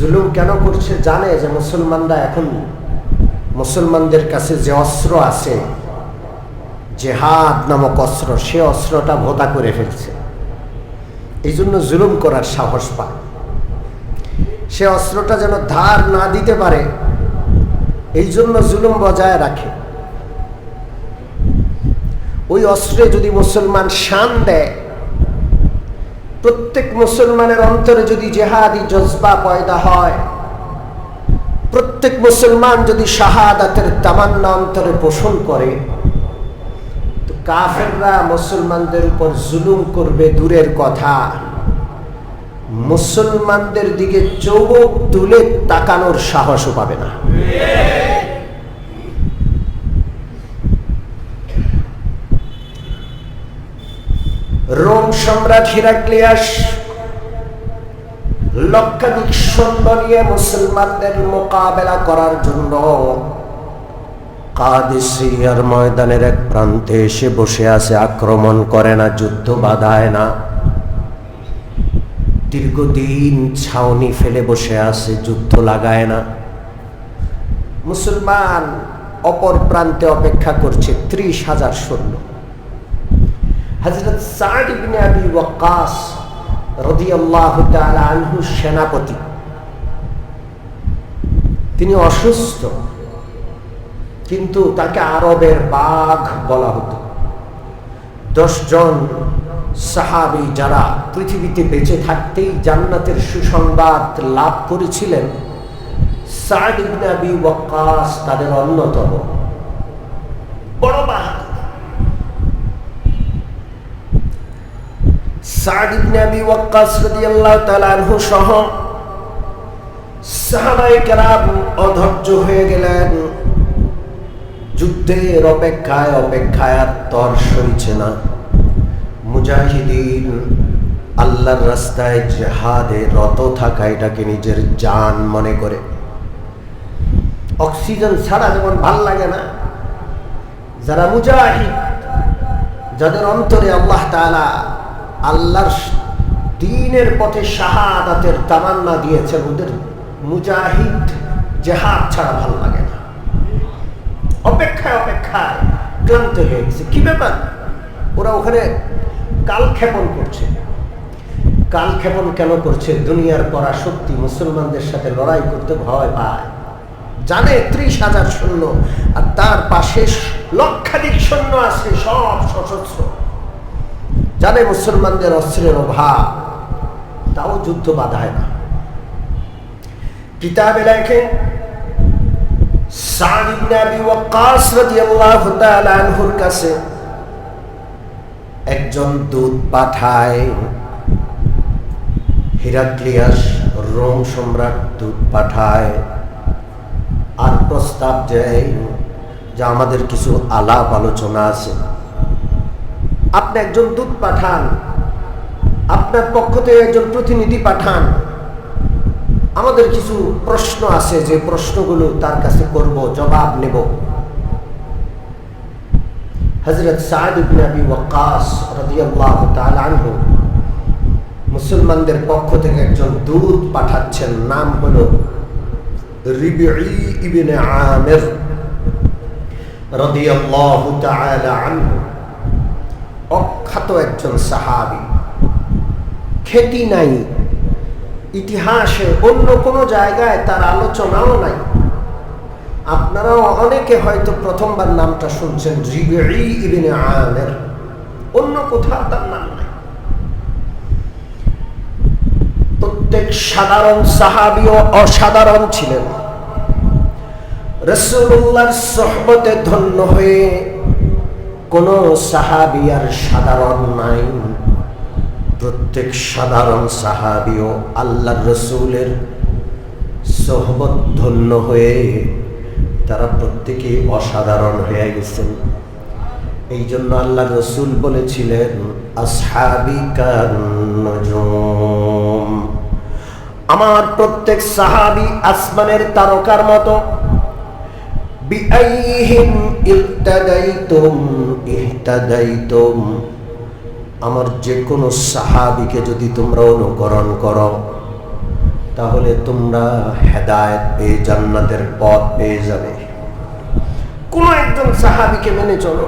জুলুম কেন করছে জানে যে মুসলমানরা এখন মুসলমানদের কাছে যে অস্ত্র আছে যে জেহাদ নামক অস্ত্র, সে অস্ত্রটা ভোতা করে ফেলছে। এই জন্য জুলুম করার সাহস পায়। সে অস্ত্রটা যেন ধার না দিতে পারে, এই জন্য জুলুম বজায় রাখে। ওই অস্ত্রে যদি মুসলমান শান দেয় প্রত্যেক মুসলমানের অন্তরে যদি জেহাদি জজবা পয়দা হয়, প্রত্যেক মুসলমান যদি শাহাদাতের তামান্না অন্তরে পোষণ করে, তো কাফেররা মুসলমানদের উপর জুলুম করবে দূরের কথা। মুসলমানদের দিকে চৌক তুলে তাকানোর সাহসও পাবে না। রোম সম্রাট হিরাক্লিয়াস লক্ষাধিক সৈন্য নিয়ে মুসলমানদের মোকাবেলা করার জন্য কাদিসিয়ার ময়দানের এক প্রান্তে এসে বসে আছে, আক্রমণ করে না, যুদ্ধ বাধায় না। দীর্ঘদিন ছাউনি ফেলে বসে আছে, যুদ্ধ লাগায় না। মুসলমান অপর প্রান্তে অপেক্ষা করছে ত্রিশ হাজার সৈন্য। হজরত সাদ ইবনে আবি সেনাপতি। তিনি অসুস্থ, কিন্তু তাকে আরবের বাঘ বলা হতো। দশজন সাহাবি যারা পৃথিবীতে বেঁচে থাকতেই জান্নাতের সুসংবাদ লাভ করেছিলেন, সাদ ইবনে আবি তাদের অন্যতম। বড় বাহাদুর সাদ ইবনে আবি ওয়াক্কাস রাদিয়াল্লাহু তাআলা আনহু অধৈর্য হয়ে গেলেন। যুদ্ধের অপেক্ষায় অপেক্ষায় আর তর সইছে না। মুজাহিদিন, আল্লাহর রাস্তায় জেহাদে রত থাকা এটাকে নিজের জান মনে করে। অক্সিজেন ছাড়া যেমন ভালো লাগে না, যারা মুজাহিদ, যাদের অন্তরে আল্লাহ তাআলা আল্লাহর দিনের পথে শাহাদাতের তামান্না দিয়েছেন ওদের মুজাহিদ জেহাদ ছাড়া ভালো লাগে না। অপেক্ষায় অপেক্ষায় ক্লান্ত হয়ে গেছে। কি ব্যাপার? ওরা ওখানে কালক্ষেপণ করছে। কালক্ষেপণ কেন করছে? দুনিয়ার পরা সত্যি মুসলমানদের সাথে লড়াই করতে ভয় পায়। জানে ত্রিশ হাজার সৈন্য, আর তার পাশে লক্ষাধিক সৈন্য আছে, সব সশস্ত্র। জানে মুসলমানদের অস্ত্রের অভাব, তাও যুদ্ধ বাধায় না। কিতাবে লেখে, সাদ ইবনে আবি ওয়াক্কাস রাদিয়াল্লাহু তাআলা আনহুর কাছে একজন দূত পাঠায়, হিরাক্লিয়াস, রোম সম্রাট দূত পাঠায়, আর প্রস্তাব দেয় যে আমাদের কিছু আলাপ আলোচনা আছে। আপনি একজন দূত পাঠান। আপনার পক্ষ থেকে একজন প্রতিনিধি পাঠান। আমাদের কিছু প্রশ্ন আছে, যে প্রশ্নগুলো তার কাছে করব, জবাব নেব। হজরত সাদ মুসলমানদের পক্ষ থেকে একজন দূত পাঠাচ্ছেন, নাম হলো ইবনে আমির রাদিয়াল্লাহু আনহু। অখ্যাত একজন সাহাবি। খ্যাতি নাই। ইতিহাসে অন্য কোনো জায়গায় তার আলোচনাও নাই। আপনারাও অনেকে হয়তো প্রথমবার নামটা শুনছেন ইবনে আমির। অন্য কোথাও তার নাম নাই। প্রত্যেক সাধারণ সাহাবিও অসাধারণ ছিলেন। রসুল্লাহর সহবতে ধন্য হয়ে কোন সাহাবি আর সাধারণ নাই। প্রত্যেক সাধারণ সাহাবিও আল্লাহ রসুলের সহবত ধন্য হয়ে তারা প্রত্যেকে অসাধারণ হয়ে গেছেন। এই জন্য আল্লাহ রসুল বলেছিলেন আমার প্রত্যেক সাহাবি আসমানের তারকার মতো আমার যে কোনো সাহাবিকে যদি তোমরা অনুকরণ করো, তাহলে তোমরা হেদায়েত পেয়ে জান্নাতের পথ পেয়ে যাবে। কোন একজন সাহাবিকে মেনে চলো।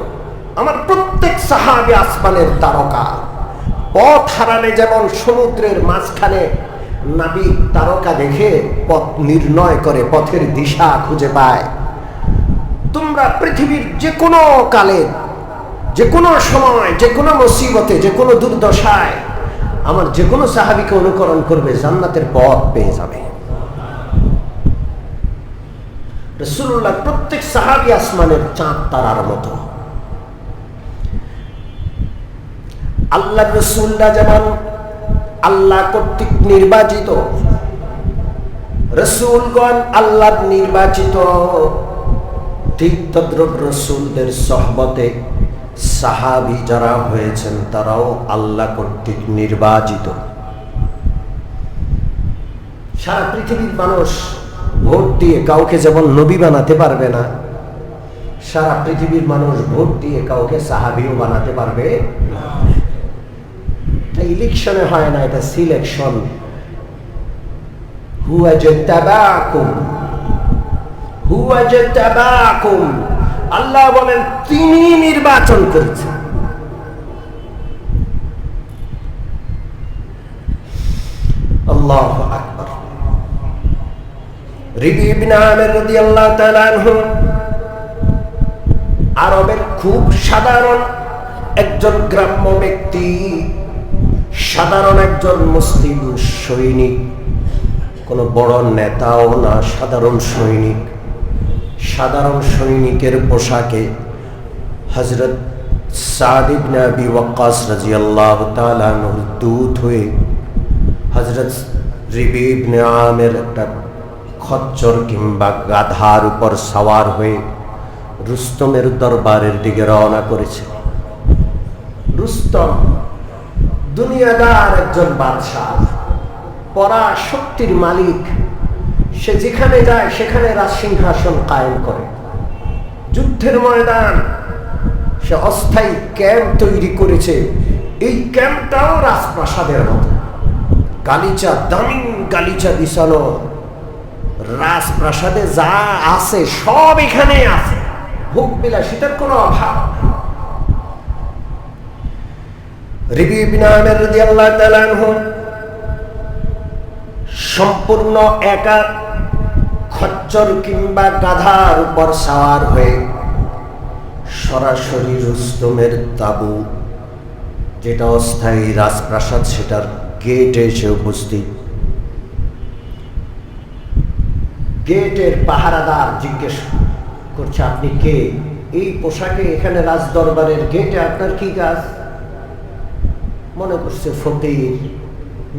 আমার প্রত্যেক সাহাবি আসমানের তারকা। পথ হারালে যেমন সমুদ্রের মাঝখানে নাবিক তারকা দেখে পথ নির্ণয় করে, পথের দিশা খুঁজে পায়। তোমরা পৃথিবীর যে কোনো কালে যে কোনো সময় যে কোনো মুসিবতে যে কোনো দুর্দশায়, আমার যে কোনো সাহাবিকে অনুকরণ করবে, জান্নাতের পথ পেয়ে যাবে। রসুল্লাহ প্রত্যেক সাহাবি আসমানের চাঁদ তারার মতো। আল্লাহ রসুল্লাহ যেমন আল্লাহ কর্তৃক নির্বাচিত, রসুলগণ আল্লাহ নির্বাচিত, ঠিক তদ্রব রসুলদের সহবতে সাহাবি যারা হয়েছেন, তারাও আল্লাহ কর্তৃক নির্বাচিত। সারা পৃথিবীর মানুষ ভোট দিয়ে কাউকে যেমন নবী বানাতে পারবে না, সারা পৃথিবীর মানুষ ভোট দিয়ে কাউকে সাহাবিও বানাতে পারবে ইলেকশনে হয় না, এটা সিলেকশন। তাবাকুম হুয়া যে তাবাকুম আল্লাহ বলেন, তিনি নির্বাচন করেছেন। আরবের খুব সাধারণ একজন গ্রাম্য ব্যক্তি, সাধারণ একজন মুসলিম সৈনিক, কোনো বড় নেতাও না সাধারণ সৈনিক। সাধারণ সৈনিকের পোশাকে হজরত সাদিব নবী ওয়াক্কাস রাজিয়াল্লাহ তালানুর দূত হয়ে হজরত রিবিব আমের একটা খচ্চর কিংবা গাধার উপর সাওয়ার হয়ে রুস্তমের দরবারের দিকে রওনা করেছে। রুস্তম দুনিয়াদার একজন বাদশাহ পরা শক্তির মালিক। সে যেখানে যায়, সেখানে রাজসিংহাসন কায়েম করে। যুদ্ধের ময়দান, সে অস্থায়ী ক্যাম্প তৈরি করেছে। এই ক্যাম্পটাও রাজপ্রাসাদের মতো। গালিচা দামি গালিচা বিছানো। রাজপ্রাসাদে যা আছে, সব এখানে আছে। ভোগ বিলাসিতার কোনো অভাব সম্পূর্ণ একা খচ্চর কিংবা গাধার উপর সাওয়ার হয়ে সরাসরি রুস্তমের তাবু, যেটা অস্থায়ী রাজপ্রাসাদ সেটার গেটে এসে উপস্থিত। গেটের পাহারাদার জিজ্ঞেস করছে, আপনি কে? এই পোশাকে এখানে রাজ দরবারের গেটে আপনার কি কাজ? মনে করছে ফকির,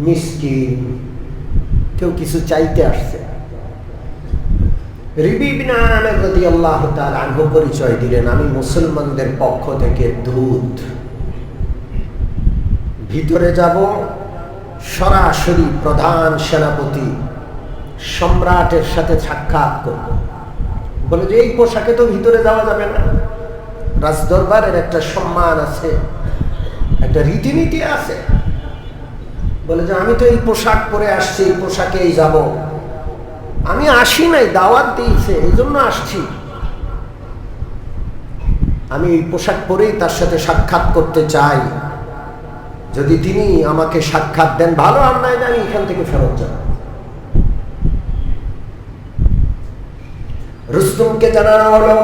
মিসকিন, কেউ কিছু চাইতে আসছে। পরিচয় দিলেন, আমি মুসলমানদের পক্ষ থেকে দূত। ভিতরে যাব, সরাসরি প্রধান সেনাপতি সম্রাটের সাথে সাক্ষাৎ করব। বলে যে, এই পোশাকে তো ভিতরে যাওয়া যাবে না। রাজদরবারের একটা সম্মান আছে, একটা রীতিনীতি আছে। বলে যে, আমি তো এই পোশাক পরে আসছি, এই পোশাকেই যাব। আমি আসি নাই, দাওয়াত দিয়েছে, এই জন্য আসছি। আমি এই পোশাক পরেই তার সাথে সাক্ষাৎ করতে চাই। যদি তিনি আমাকে সাক্ষাৎ দেন, ভালো আর নাই আমি এখান থেকে ফেরত যাব। রুস্তমকে জানানো হলো,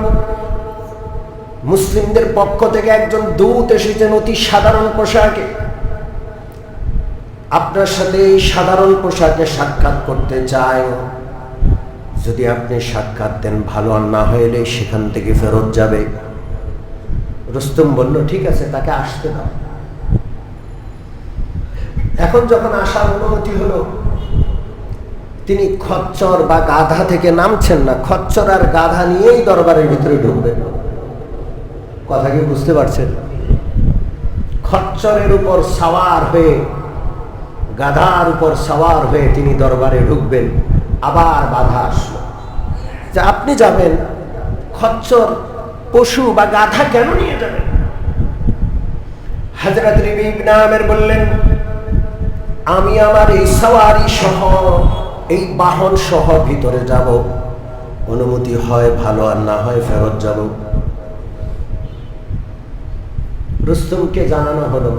মুসলিমদের পক্ষ থেকে একজন দূত এসেছেন অতি সাধারণ পোশাকে। আপনার সাথে এই সাধারণ পোশাকে সাক্ষাৎ করতে চায় যদি আপনি সাক্ষাৎ দেন ভালো আর না হইলে সেখান থেকে ফেরত যাবে। রুস্তম বলল, ঠিক আছে, তাকে আসতে দাও। এখন যখন আসার অনুমতি হলো, তিনি খচ্চর বা গাধা থেকে নামছেন না। খচ্চর আর গাধা নিয়েই দরবারের ভিতরে ঢুকবেন। কথা কি বুঝতে পারছেন? খচ্চরের উপর সাওয়ার হয়ে, গাধার উপর সাওয়ার হয়ে তিনি দরবারে ঢুকবেন। আবার বাধা আসলো। যে আপনি যাবেন, খচ্চর পশু বা গাধা কেন নিয়ে যাবেন? হাজরত নামের বললেন, আমি আমার এই সাওয়ারি সহ, এই বাহন সহ ভিতরে যাব। অনুমতি হয় ভালো, আর না হয় ফেরত যাব। রুস্তমকে জানানো হলো,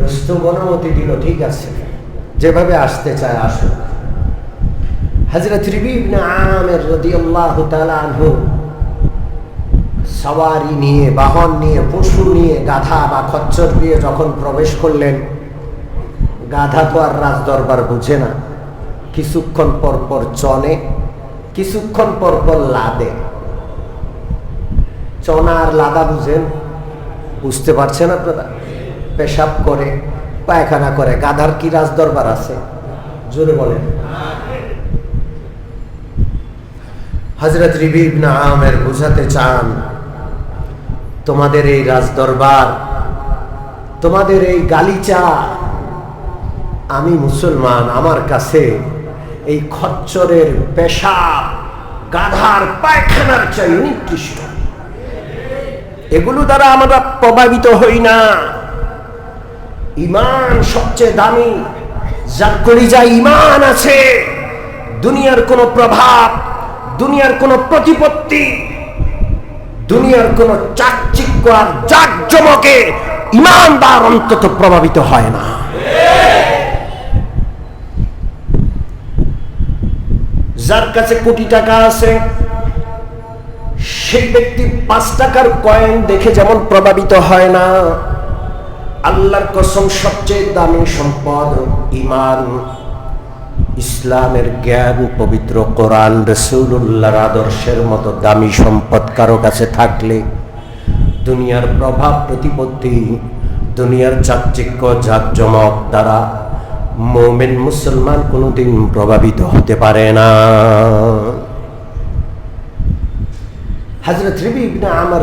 রুস্তম অনুমতি দিল, ঠিক আছে। যেভাবে আসতে চায়, আসুক। হজরত রিবিবনে আমের রাদিয়াল্লাহু তাআলা আনহু সওয়ারি নিয়ে, বাহন নিয়ে, পশু নিয়ে, গাধা বা খচ্চর দিয়ে যখন প্রবেশ করলেন, গাধা তো আর রাজ দরবার বুঝে না। কিছুক্ষণ পর পর চলে কিছুক্ষণ পর পর লাদে। চনা আর লাদা বুঝেন? বুঝতে পারছেন আপনারা? পেশাব করে, পায়খানা করে, গাধার কি রাজ দরবার আছে? জোরে বলেন। হজরত রিবিব না আমের বুঝাতে চান, তোমাদের এই রাজদরবার, তোমাদের এই গালিচা, আমি মুসলমান, আমার কাছে এই খচ্চরের পেশাব গাধার পায়খানার চাই নিকৃষ্ট। এগুলো দ্বারা আমরা প্রভাবিত হই না। ইমান সবচেয়ে দামি, যার কলিজা ইমান আছে, দুনিয়ার কোনো প্রভাব দুনিয়ার কোনো প্রতিপত্তি, দুনিয়ার কোনো চাকচিক্য আর জাকজমকে ইমানদার অন্তত প্রভাবিত হয় না। যার কাছে কোটি টাকা আছে, সেই ব্যক্তি পাঁচ টাকার কয়েন দেখে যেমন প্রভাবিত হয় না, আল্লাহর কসম সবচেয়ে দামি সম্পদ, ইমান। ইসলামের জ্ঞান পবিত্র কোরআন রসুল্লাহর আদর্শের মতো দামি সম্পদ কারও কাছে থাকলে দুনিয়ার প্রভাব প্রতিপত্তি, দুনিয়ার চাকচিক্য জাকজমক দ্বারা মোমেন মুসলমান কোনোদিন প্রভাবিত হতে পারে না। হাজরত রিবিবনা আমার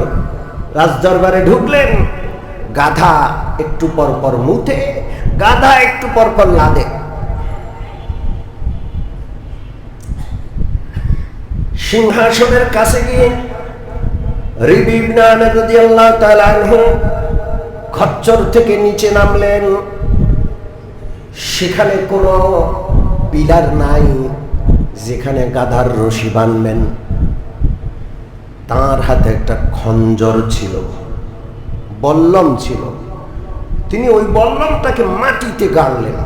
রাজদরবারে ঢুকলেন, গাধা একটু পর পর মুতে, গাধা একটু পর পর লাদে। সিংহাসনের কাছে গিয়ে খচ্চর থেকে নিচে নামলেন। সেখানে কোনো পিলার নাই যেখানে গাধার রশি বানবেন তার হাতে একটা খঞ্জর ছিল, বল্লম ছিল। তিনি ওই বল্লমটাকে মাটিতে গাড়লেন।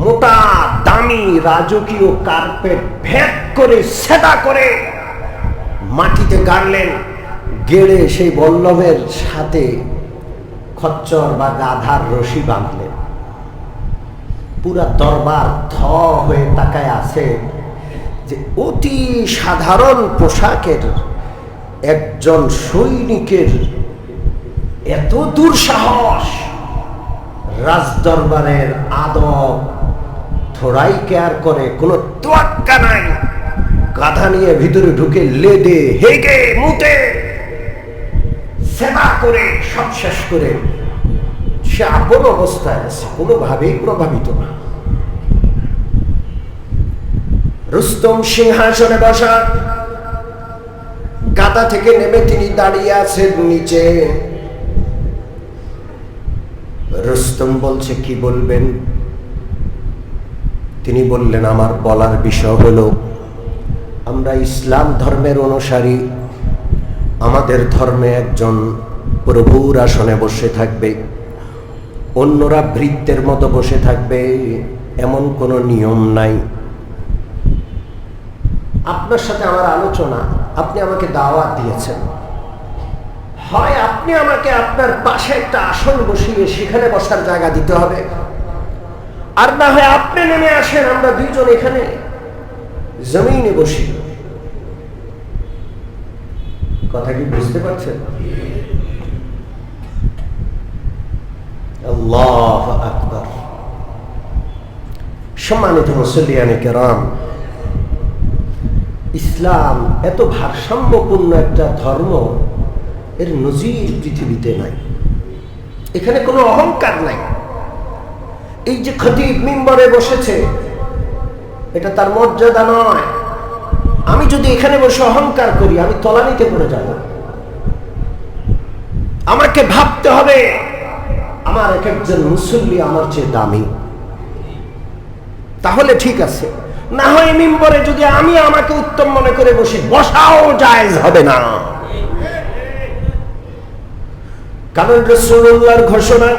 মোটা, দামি রাজকীয় কার্পেট ভেদ করে সেটা করে মাটিতে গাড়লেন গেড়ে সেই বল্লভের সাথে খচ্চর বা গাধার রশি বাঁধলেন। পুরা দরবার থ হয়ে তাকায় আছে যে অতি সাধারণ পোশাকের একজন সৈনিকের এত দুঃসাহস। রাজদরবারের আদব থোড়াই কেয়ার করে, কোনো তোয়াক্কা নাই। গাধা নিয়ে ভিতরে ঢুকে লেদে, হেগে, মুতে, সেবা করে সব শেষ করে, সে আপন অবস্থায় আছে, কোনোভাবেই প্রভাবিত না। রুস্তম সিংহাসনে বসা। গাদা থেকে নেমে তিনি দাঁড়িয়ে আছেন নিচে। রুস্তম বলছে, কি বলবেন? তিনি বললেন, আমার বলার বিষয় হলো, আমরা ইসলাম ধর্মের অনুসারী। আমাদের ধর্মে একজন প্রভুর আসনে বসে থাকবে। অন্যরা বৃত্তের মতো বসে থাকবে, এমন কোনো নিয়ম নাই। আপনার সাথে আমার আলোচনা, আপনি আমাকে দাওয়াত দিয়েছেন। হয় আপনি আমাকে আপনার পাশে একটা আসন বসিয়ে সেখানে বসার জায়গা দিতে হবে। আর না হয় আপনি নেমে আসেন, আমরা দুইজন এখানে জমিনে বসি। কথা কি বুঝতে পারছেন? সম্মানিত মুসলিয়ানে কেরাম, ইসলাম এত ভারসাম্যপূর্ণ একটা ধর্ম এর নজির পৃথিবীতে নাই। এখানে কোনো অহংকার নাই। এই যে খতিব মিম্বরে বসেছে, এটা তার মর্যাদা নয়। আমি যদি এখানে বসে অহংকার করি, আমি তলানিতে পড়ে যাব। আমাকে ভাবতে হবে, আমার এক একজন মুসল্লি আমার চেয়ে দামি। তাহলে ঠিক আছে। না হয় মিম্বরে যদি আমি আমাকে উত্তম মনে করে বসি, বসাও জায়েজ হবে না। কারণ রসুল্লাহর ঘোষণা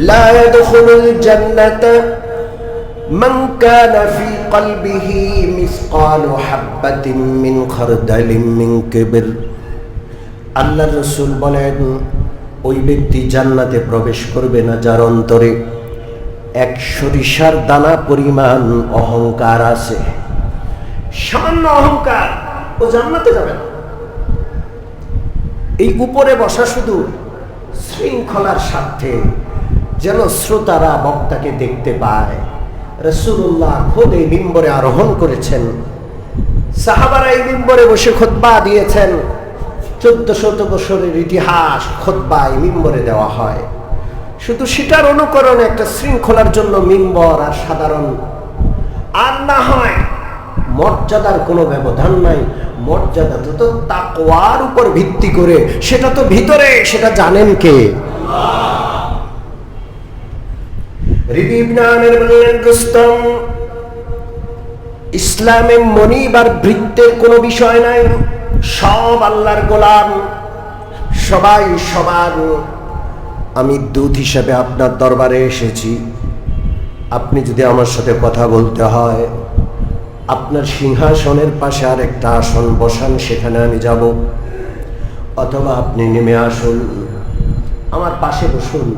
لا يدخل الجنة من كان في قلبه مثقال حبة من خردل من كبر আল্লাহ রসুল বলেন ওই ব্যক্তি জান্নাতে প্রবেশ করবে না যার অন্তরে এক সরিষার দানা পরিমাণ অহংকার আছে সামান্য অহংকার ও জান্নাতে যাবে না এই উপরে বসা শুধু শৃঙ্খলার স্বার্থে, যেন শ্রোতারা বক্তাকে দেখতে পায়। রসুল্লাহ খোদ এই বিম্বরে আরোহণ করেছেন। সাহাবারা এই বিম্বরে বসে খোদবা দিয়েছেন। চোদ্দ শত বছরের ইতিহাস খোদবা এই মিম্বরে দেওয়া হয়। শুধু সেটার অনুকরণে একটা শৃঙ্খলার জন্য মিম্বর আর সাধারণ। আর না হয়, মর্যাদার কোনো ব্যবধান নাই। মর্যাদা তো তো তাকওয়ার উপর ভিত্তি করে, সেটা তো ভিতরে, সেটা জানেন কে? বললেন রুস্তম ইসলামে মনিব আর বৃত্তের কোনো বিষয় নাই। সব আল্লাহর গোলাম। সবাই সবার আমি দূত হিসেবে আপনার দরবারে এসেছি। আপনি যদি আমার সাথে কথা বলতে হয় আপনার সিংহাসনের পাশে আর একটা আসন বসান, সেখানে আমি যাব। অথবা আপনি নেমে আসুন। আমার পাশে বসুন।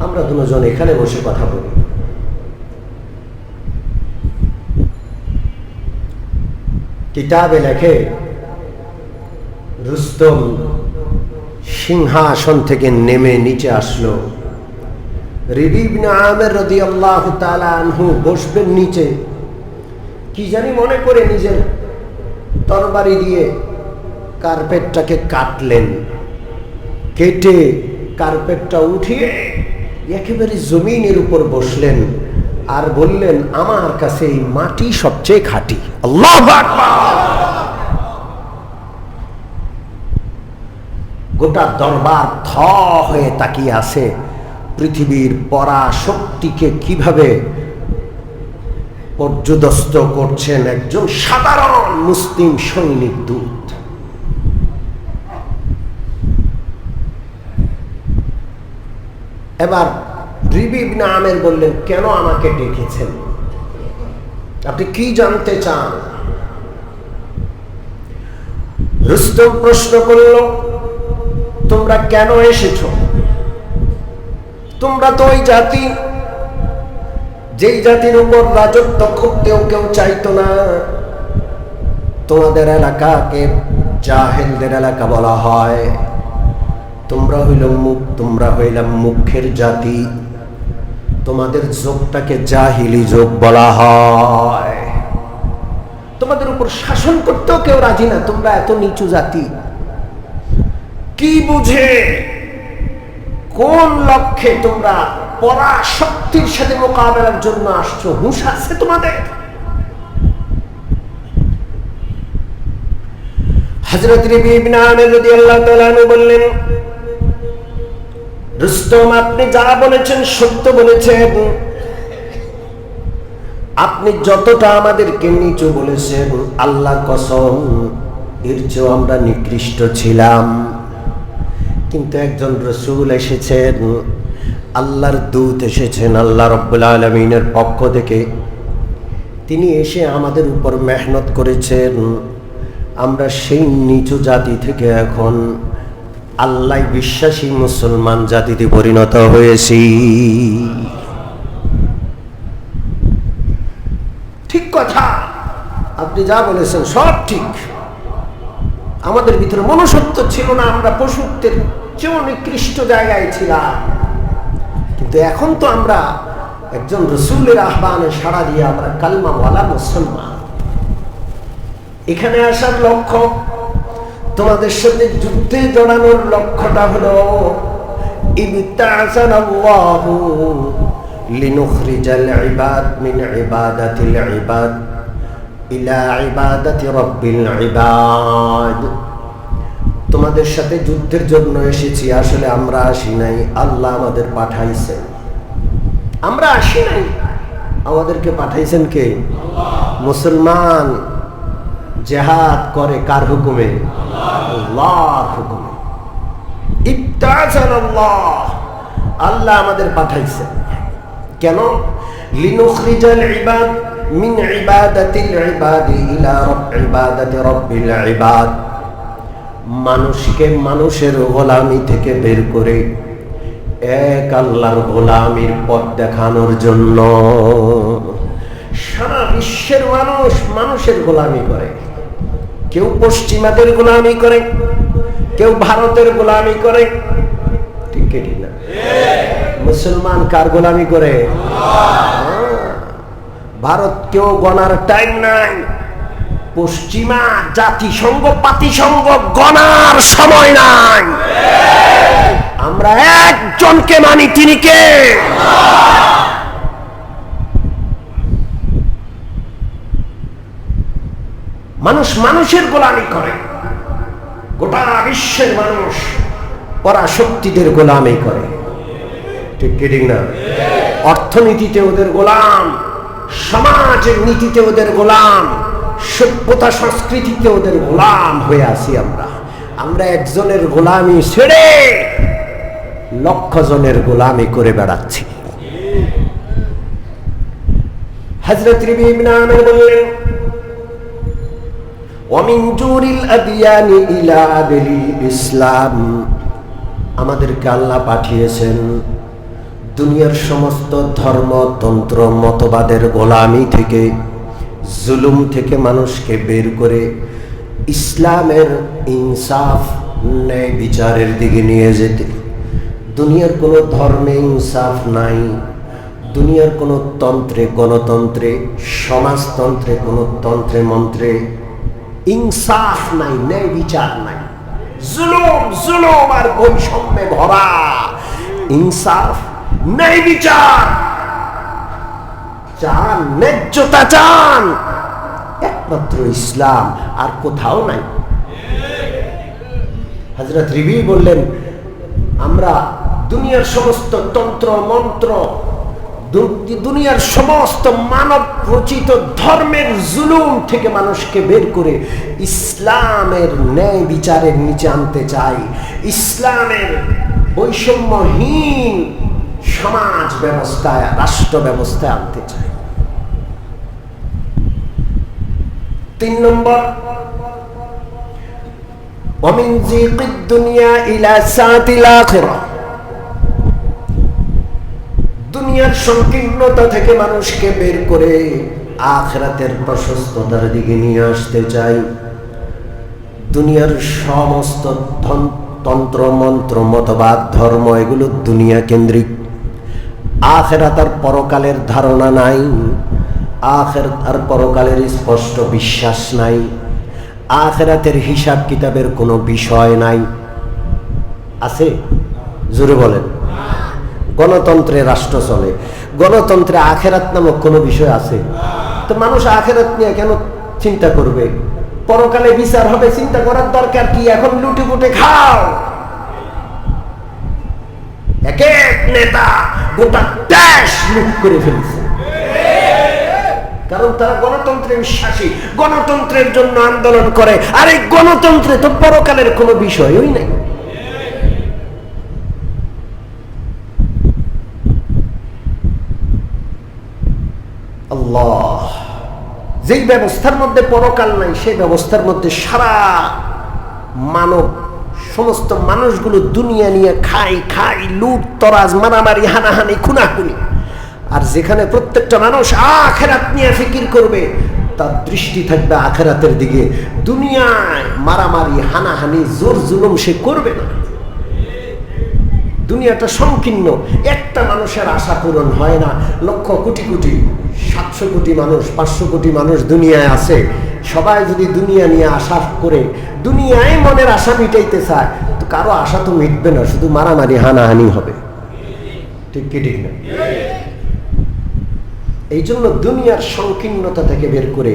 আমরা দুজন এখানে বসে কথা বলি। কিতাবে লেখে, রুস্তম সিংহাসন থেকে নেমে নিচে আসলো। রিবিবনে আমের রদি আল্লাহ তালা আনহু বসবেন নিচে। কি জানি মনে করে নিজের তরবারি দিয়ে কার্পেটটাকে কাটলেন। কেটে কার্পেটটা উঠিয়ে একেবারে জমিনের উপর বসলেন আর বললেন, আমার কাছে এই মাটি সবচেয়ে খাঁটি। আল্লাহ গোটা দরবার থ হয়ে তাকিয়ে আছে। পৃথিবীর পরা শক্তিকে কীভাবে পর্যদস্ত করছেন একজন সাধারণ মুসলিম সৈনিক দূত। এবার রিবিব নামের বললেন, কেন আমাকে ডেকেছেন? আপনি কি জানতে চান? রুস্তম প্রশ্ন করল, তোমরা কেন এসেছ? তোমরা তো ওই জাতি যেই জাতির উপর রাজত্ব করতেও কেউ কেউ চাইতো না, তোমাদের এলাকাকে জাহেলদের এলাকা বলা হয়। তোমরা হইল মুখ, তোমরা হইলাম মুখের জাতি। তোমাদের যোগটাকে জাহিলি যোগ বলা হয়। তোমাদের উপর শাসন করতেও কেউ রাজি না, তোমরা এত নিচু জাতি। কি বুঝে? কোন লক্ষ্যে তোমরা পরা শক্তির সাথে মোকাবেলার জন্য আসছো। হুঁশ আছে তোমাদের। হজরত বললেন, রুস্তম, আপনি যা বলেছেন সত্য বলেছেন, আপনি যতটা আমাদেরকে নিচু বলেছেন, আল্লাহ কসম, এর চেয়েও আমরা নিকৃষ্ট ছিলাম। কিন্তু একজন রসুল এসেছেন আল্লাহর দূত এসেছেন আল্লাহ রব্বুল আলমিনের পক্ষ থেকে। তিনি এসে আমাদের উপর মেহনত করেছেন। আমরা সেই নিচু জাতি থেকে এখন আল্লাহ বিশ্বাসী মুসলমান জাতিতে পরিণত হয়েছি। ঠিক কথা। আপনি যা বলেছেন সব ঠিক। আমাদের ভিতরে মনুষ্যত্ব ছিল না, আমরা পশুত্বের চেয়েও নিকৃষ্ট জায়গায় ছিলাম। কিন্তু এখন তো আমরা একজন রসুলের আহ্বানে সাড়া দিয়ে আমরা কালমাওয়ালা মুসলমান এখানে আসার লক্ষ্য তোমাদের সাথে যুদ্ধে জড়ানোর লক্ষ্যটা হলো لنخرج العباد من عبادة العباد إلى عبادة رب العباد তোমাদের সাথে যুদ্ধের জন্য এসেছি আসলে আমরা আসি নাই আল্লাহ আমাদের পাঠাইছেন আমরা আসি নাই। আমাদেরকে পাঠাইছেন কে? মুসলমান জেহাদ করে কার হুকুমে? আল্লাহর হুকুমে। আল্লাহ আমাদের পাঠাইছেন কেন? লিনুখরিজাল ইবাদ মিন ইবাদাতিল ইবাদি ইলা ইবাদাতি রব্বিল ইবাদ। মানুষকে মানুষের গোলামি থেকে বের করে এক আল্লাহর গোলামির পথ দেখানোর জন্য সারা বিশ্বের মানুষ মানুষের গোলামি করে। কেউ পশ্চিমাদের গোলামি করে, কেউ ভারতের গোলামি করে। ঠিক না? মুসলমান কার গোলামি করে? ভারত কেউ গণার টাইম নাই। পশ্চিমা জাতিসংঘ, পাতিসংঘ গণার সময় নাই। আমরা একজনকে মানি, তিনি কে? মানুষ মানুষের গোলামি করে, গোটা বিশ্বের মানুষ পরা শক্তিদের গোলামি করে। ঠিক কি না? অর্থনীতিতে ওদের গোলাম, সমাজের নীতিতে ওদের গোলাম। সভ্যতা সংস্কৃতিতে ওদের গোলাম হয়ে আছি আমরা আমরা একজনের গোলামি ছেড়ে লক্ষ জনের গোলামি করে বেড়াচ্ছি হজরত বললেন ومن جور الأديان إلى عدل ইসলাম আমাদেরকে আল্লাহ পাঠিয়েছেন দুনিয়ার সমস্ত ধর্মতন্ত্র মতবাদের গোলামি থেকে জুলুম থেকে মানুষকে বের করে ইসলামের ইনসাফ, ন্যায় বিচারের দিকে নিয়ে যেতে। দুনিয়ার কোনো ধর্মে ইনসাফ নাই। দুনিয়ার কোনো তন্ত্রে, গণতন্ত্রে, সমাজতন্ত্রে, কোনো তন্ত্রে, মন্ত্রে ইনসাফ নাই, ন্যায় বিচার নাই। জুলুম জুলুম আর বৈষম্যে ভরা। ইনসাফ, ন্যায় বিচার। চান ন্যায্যতা চান, একমাত্র ইসলাম, আর কোথাও নাই। হজরত রিবি বললেন, আমরা দুনিয়ার সমস্ত তন্ত্র, মন্ত্র দুনিয়ার সমস্ত মানব রচিত ধর্মের জুলুম থেকে মানুষকে বের করে ইসলামের ন্যায় বিচারের নিচে আনতে চাই। ইসলামের বৈষম্যহীন সমাজ ব্যবস্থায়, রাষ্ট্র ব্যবস্থায় আনতে চাই। তিন নম্বর ومن ضيق الدنيا إلى ساعة الآخرة দুনিয়ার সংকীর্ণতা থেকে মানুষকে বের করে আখরাতের প্রশস্ততার দিকে নিয়ে আসতে চাই দুনিয়ার সমস্ত ধন- তন্ত্র মন্ত্র মতবাদ ধর্ম এগুলো দুনিয়া কেন্দ্রিক আখেরাত আর পরকালের ধারণা নাই আখের আর পরকালের স্পষ্ট বিশ্বাস নাই। আখেরাতের হিসাব কিতাবের কোনো বিষয় নাই। আছে? জোরে বলেন। গণতন্ত্রে রাষ্ট্র চলে। গণতন্ত্রে আখেরাত নামক কোনো বিষয় আছে? তো মানুষ আখেরাত নিয়ে কেন চিন্তা করবে? পরকালে বিচার হবে, চিন্তা করার দরকার কি? এখন লুটে পুটে খাও। এক এক নেতা গোটা দেশ লুট করে ফেলছে। কারণ তারা গণতন্ত্রে বিশ্বাসী। গণতন্ত্রের জন্য আন্দোলন করে। আর এই গণতন্ত্রে তো পরকালের কোনো বিষয়ই নাই। আল্লাহ। যেই ব্যবস্থার মধ্যে পরকাল নাই, সেই ব্যবস্থার মধ্যে সারা মানব, সমস্ত মানুষগুলো দুনিয়া নিয়ে খাই খাই লুট, তরাজ, মারামারি, হানাহানি, খুনাখুনি। আর যেখানে প্রত্যেকটা মানুষ আখেরাত নিয়ে ফিকির করবে, তার দৃষ্টি থাকবে আখেরাতের দিকে। দুনিয়ায় মারামারি, হানাহানি, জোর জুলুম সে করবে না। দুনিয়াটা সংকীর্ণ। একটা মানুষের আশা পূরণ হয় না। লক্ষ কোটি কোটি, সাতশো কোটি মানুষ, পাঁচশো কোটি মানুষ দুনিয়ায় আছে। সবাই যদি দুনিয়া নিয়ে আশা করে, দুনিয়ায় মনের আশা মিটাইতে চায়, তো কারও আশা তো মিটবে না, শুধু মারামারি, হানাহানি হবে। ঠিক কি ঠিক না? এই জন্য দুনিয়ার সংকীর্ণতা থেকে বের করে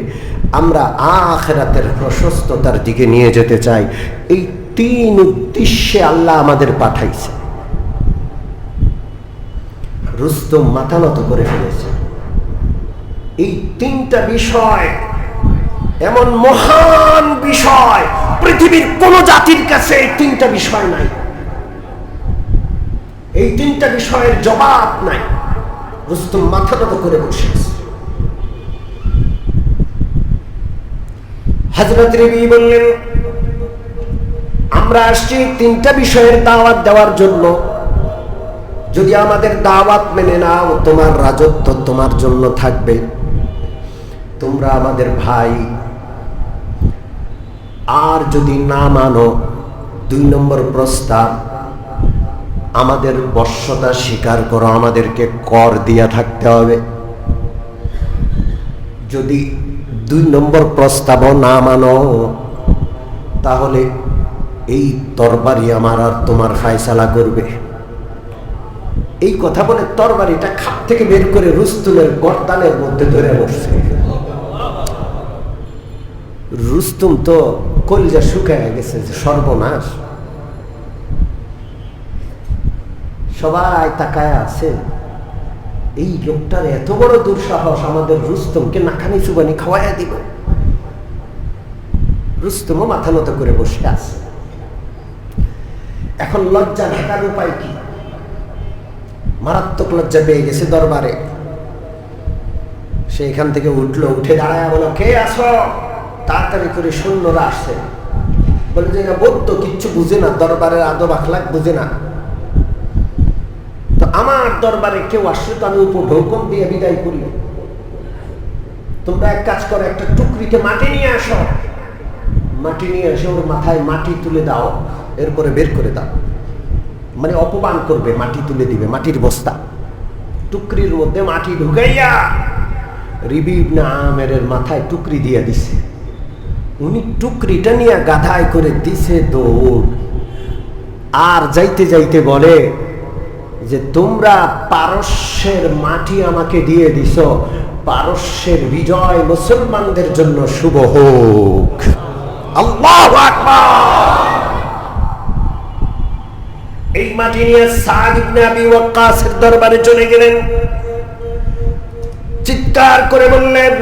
আমরা আখেরাতের প্রশস্ততার দিকে নিয়ে যেতে চাই। এই তিন উদ্দেশ্যে আল্লাহ আমাদের পাঠাইছে। রুস্তম মাথা নত করে ফেলেছে। এই তিনটা বিষয় এমন মহান বিষয়, পৃথিবীর কোন জাতির কাছে এই তিনটা বিষয় নাই। এই তিনটা বিষয়ের জবাব নাই। রুস্তুম মাথা নত করে বসে আছে। হজরত বললেন, আমরা আসছি তিনটা বিষয়ের দাওয়াত দেওয়ার জন্য। যদি আমাদের দাওয়াত মেনে নাও, তোমার রাজত্ব তোমার জন্য থাকবে। তোমরা আমাদের ভাই। আর যদি না মানো, দুই নম্বর প্রস্তাব আমাদের বর্ষতা স্বীকার করো, আমাদেরকে কর দিয়া থাকতে হবে। যদি দুই নম্বর প্রস্তাবও না মানো, তাহলে এই তরবারি আমার আর তোমার ফায়সালা করবে। এই কথা বলে তরবারিটা খাপ থেকে বের করে রুস্তুমের গর্দানের মধ্যে ধরে বসছে। রুস্তুম তো কলজা শুকায় গেছে সর্বনাশ। সবাই তাকায় আছে। এই লোকটার এত বড় দুঃসাহস আমাদের রুস্তমকে নাখানি চুবানি খাওয়াইয়া দিব। রুস্তমও মাথা নত করে বসে আছে। এখন লজ্জা ঢাকার উপায় কি? মারাত্মক লজ্জা পেয়ে গেছে দরবারে। সে এখান থেকে উঠল, উঠে দাঁড়ায় বলো কে আছো? তাড়াতাড়ি করে সৈন্যরা আসছে। বলে, যে বৌদ্ধ কিচ্ছু বুঝে না, দরবারের আদব আখলাক বুঝে না। আমার দরবারে কেউ আসলে তো আমি উপঢৌকন দিয়ে বিদায় করি। তোমরা এক কাজ করো, একটা টুকরিতে মাটি নিয়ে আসো। মাটি নিয়ে এসে ওর মাথায় মাটি তুলে দাও, এরপরে বের করে দাও। মানে অপমান করবে, মাটি তুলে দিবে, মাটির বস্তা। টুকরির মধ্যে মাটি ঢুকাইয়া রিবিব না আমের মাথায় টুকরি দিয়ে দিছে। উনি টুকরিটা নিয়ে গাধায় করে দিছে দৌড়। আর যাইতে যাইতে বলে যে তোমরা পারস্যের মাটি আমাকে দিয়ে দিছ, পারস্যের বিজয় মুসলমানদের জন্য শুভ হোক। এই মাটি নিয়ে দরবারে চলে গেলেন। চিৎকার করে বললেন,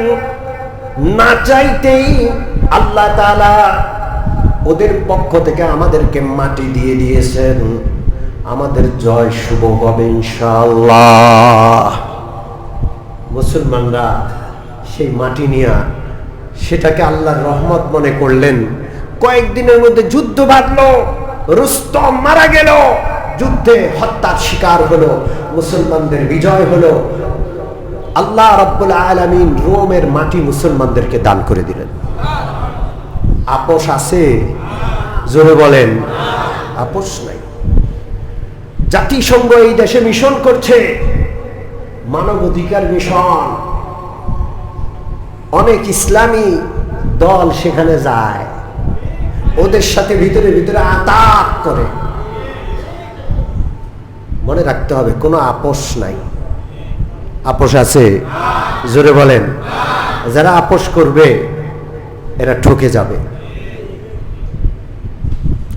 না চাইতেই আল্লাহ ওদের পক্ষ থেকে আমাদেরকে মাটি দিয়ে দিয়েছেন। আমাদের জয় শুভ হবে ইনশাআল্লাহ। মুসলমানরা সেই মাটি নিয়ে সেটাকে আল্লাহর রহমত মনে করলেন। কয়েকদিনের মধ্যে যুদ্ধ বাঁধলো রুস্তম মারা গেল, যুদ্ধে হত্যার শিকার হলো, মুসলমানদের বিজয় হলো। আল্লাহ রব্বুল আলমিন রোমের মাটি মুসলমানদেরকে দান করে দিলেন। আপোষ আছে? জোরে বলেন। আপোষ নাই। জাতিসংঘ এই দেশে মিশন করছে। মানবাধিকার মিশন। অনেক ইসলামী দল সেখানে যায়। ওদের সাথে ভিতরে ভিতরে আতাপ করে। মনে রাখতে হবে, কোনো আপোষ নাই। আপোষ আছে? জোরে বলেন। যারা আপোষ করবে, এরা ঠকে যাবে।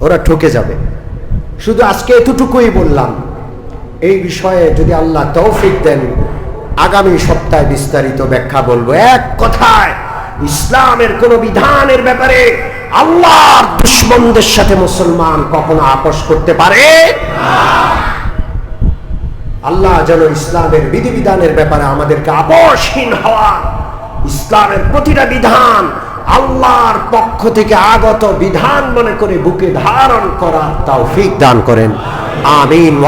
ওরা ঠকে যাবে। শুধু আজকে এতটুকুই বললাম, এই বিষয়ে যদি আল্লাহ তৌফিক দেন, আগামী সপ্তাহে বিস্তারিত ব্যাখ্যা বলব। এক কথায়, ইসলামের কোন বিধানের ব্যাপারে আল্লাহর দুশ্মনদের সাথে মুসলমান কখনো আপোষ করতে পারে? আল্লাহ যেন ইসলামের বিধিবিধানের ব্যাপারে আমাদেরকে আপোষহীন হওয়া, ইসলামের প্রতিটা বিধান আল্লাহর পক্ষ থেকে আগত বিধান মনে করে বুকে ধারণ করার তৌফিক দান করেন। আমিন